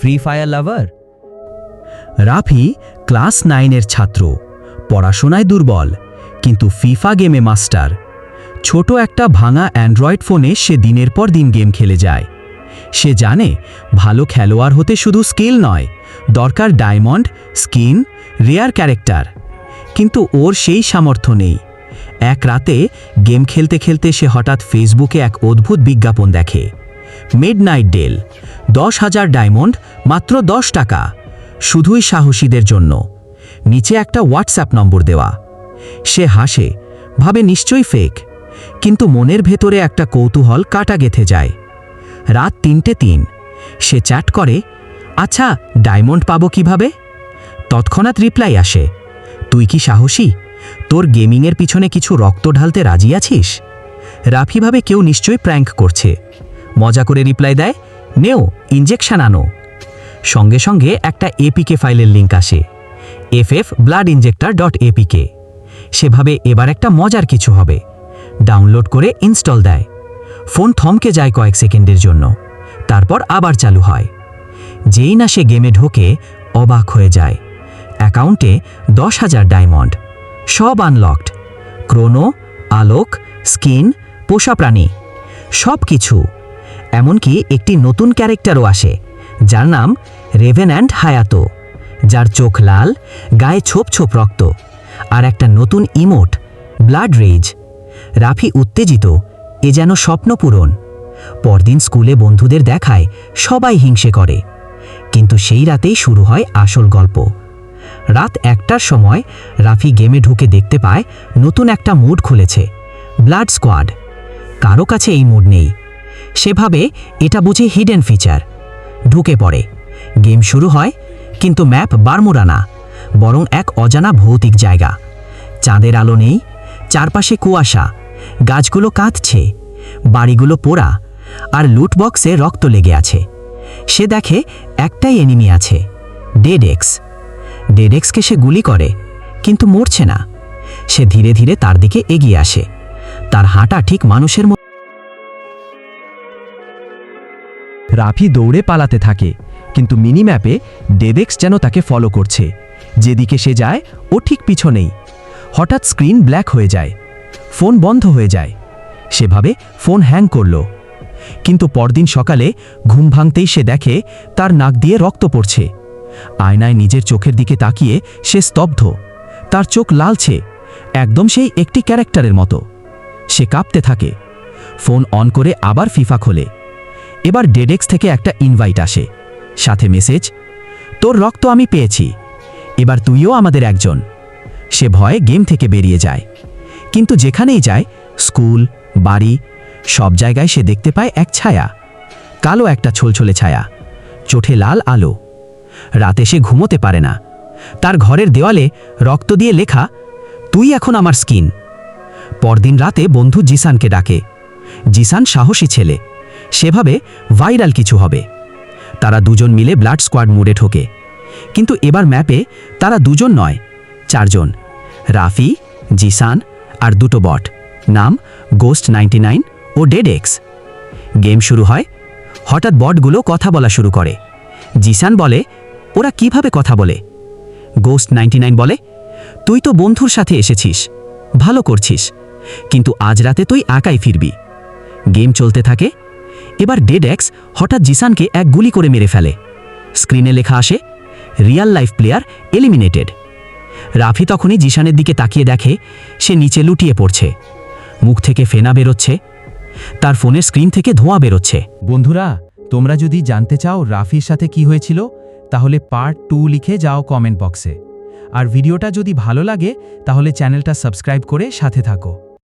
Free fire lover Rafi class নাইনের ছাত্র, পড়াশোনায় দুর্বল, কিন্তু ফিফা গেমে মাস্টার। ছোট একটা ভাঙা অ্যান্ড্রয়েড ফোনে সে দিনের পর দিন গেম খেলে যায়। সে জানে ভালো খেলোয়াড় হতে শুধু স্কিল নয়, দরকার ডায়মন্ড, স্কিন, রেয়ার ক্যারেক্টার। কিন্তু ওর সেই সামর্থ্য নেই। এক রাতে গেম খেলতে খেলতে সে হঠাৎ ফেসবুকে এক অদ্ভুত বিজ্ঞাপন দেখে। মিড নাইট ডেল দশ হাজার ডায়মন্ড মাত্র দশ টাকা। শুধুই সাহসীদের জন্য। নিচে একটা হোয়াটসঅ্যাপ নম্বর দেওয়া। সে হাসে, ভাবে নিশ্চয়ই ফেক কিন্তু মনের ভেতরে একটা কৌতূহল কাটা গেথে যায়। রাত তিনটে তিন। সে চ্যাট করে আচ্ছা ডায়মন্ড পাবো কীভাবে? তৎক্ষণাৎ রিপ্লাই আসে, তুই কি সাহসী? তোর গেমিংয়ের পিছনে কিছু রক্ত ঢালতে রাজি আছিস? রাফি ভাবে কেউ নিশ্চয়ই প্র্যাঙ্ক করছে। মজা করে রিপ্লাই দেয়, নেও ইঞ্জেকশন আনো। সঙ্গে সঙ্গে একটা এপিকে ফাইলের লিঙ্ক আসে F F blood injector dot APK সেভাবে এবার একটা মজার কিছু হবে। ডাউনলোড করে ইনস্টল দেয়। ফোন থমকে যায় কয়েক সেকেন্ডের জন্য। তারপর আবার চালু হয়। যেই না সে গেমে ঢোকে, অবাক হয়ে যায়। অ্যাকাউন্টে দশ হাজার ডায়মন্ড সব আনলকড ক্রোনো আলোক স্কিন পোষা প্রাণী। সব কিছু এমনকি একটি নতুন ক্যারেক্টারও আসে, যার নাম রেভেন অ্যান্ড হায়াতো যার চোখ লাল, গায়ে ছোপ ছোপ রক্ত, আর একটা নতুন ইমোট ব্লাড রেজ রাফি উত্তেজিত, এ যেন স্বপ্ন পূরণ। পরদিন স্কুলে বন্ধুদের দেখায় সবাই হিংসে করে, কিন্তু সেই রাতেই শুরু হয় আসল গল্প। রাত একটার সময় রাফি গেমে ঢুকে দেখতে পায় নতুন একটা মুড খুলেছে ব্লাড স্কোয়াড কারও কাছে এই মুড নেই সেভাবে এটা বুঝে হিডেন ফিচার ঢুকে পড়ে। গেম শুরু হয় কিন্তু ম্যাপ বারমুরা না বরং এক অজানা ভৌতিক জায়গা। চাঁদের আলো নেই, চারপাশে কুয়াশা, গাছগুলো কাঁদছে, বাড়িগুলো পোড়া, আর লুটবক্সে রক্ত লেগে আছে। সে দেখে একটাই এনিমি আছে ডেডেক্স ডেডেক্সকে সে গুলি করে, কিন্তু মরছে না। সে ধীরে ধীরে তার দিকে এগিয়ে আসে। তার হাঁটা ঠিক মানুষের রাফি দৌড়ে পালাতে থাকে। কিন্তু মিনি ম্যাপে ডেডেক্স যেন তাকে ফলো করছে। যেদিকে সে যায়, ও ঠিক পিছনেই। হঠাৎ স্ক্রিন ব্ল্যাক হয়ে যায়। ফোন বন্ধ হয়ে যায়। সেভাবে ফোন হ্যাং করল। কিন্তু পরদিন সকালে ঘুম ভাঙতেই সে দেখে তার নাক দিয়ে রক্ত পড়ছে। আয়নায় নিজের চোখের দিকে তাকিয়ে সে স্তব্ধ। তার চোখ লালছে। একদম সেই একটি ক্যারেক্টারের মতো। সে কাঁপতে থাকে। ফোন অন করে আবার ফিফা খোলে। এবার ডেডেক্স থেকে একটা ইনভাইট আসে। সাথে মেসেজ তোর রক্ত আমি পেয়েছি। এবার তুইও আমাদের একজন। সে ভয়ে গেম থেকে বেরিয়ে যায়। কিন্তু যেখানেই যায়, স্কুল, বাড়ি, সব জায়গায় সে দেখতে পায় এক ছায়া। কালো একটা ছলছলে ছায়া চোখে লাল আলো। রাতে সে ঘুমোতে পারে না। তার ঘরের দেওয়ালে রক্ত দিয়ে লেখা, তুই এখন আমার স্কিন। পরদিন রাতে বন্ধু জিসানকে ডাকে। জিসান সাহসী ছেলে। সেভাবে ভাইরাল কিছু হবে। তারা দুজন মিলে ব্লাড স্কোয়াড মোডে ঢোকে। কিন্তু এবার ম্যাপে তারা দুজন নয়, চারজন। রাফি, জিসান আর দুটো বট। নাম গোস্ট নাইনটি নাইন ও ডেড এক্স। গেম শুরু হয়, হঠাৎ বটগুলো কথা বলা শুরু করে। জিসান বলে, ওরা কীভাবে কথা বলে? গোস্ট নাইনটি নাইন বলে, তুই তো বন্ধুর সাথে এসেছিস, ভালো করছিস, কিন্তু আজ রাতে তুই একাই ফিরবি। গেম চলতে থাকে এবার ডেড এক্স হঠাৎ জিসানকে এক গুলি করে মেরে ফেলে। স্ক্রিনে লেখা আসে, real life player eliminated. Rafi তখনই জিসানের দিকে তাকিয়ে দেখে, সে নিচে লুটিয়ে পড়ছে। মুখ থেকে ফেনা বেরোচ্ছে, তার ফোনের স্ক্রিন থেকে ধোঁয়া বেরোচ্ছে। বন্ধুরা, তোমরা যদি জানতে চাও রাফির সাথে কি হয়েছিল, তাহলে পার্ট টু লিখে যাও কমেন্ট বক্সে। আর ভিডিওটা যদি ভালো লাগে, তাহলে চ্যানেলটা সাবস্ক্রাইব করে সাথে থাকো।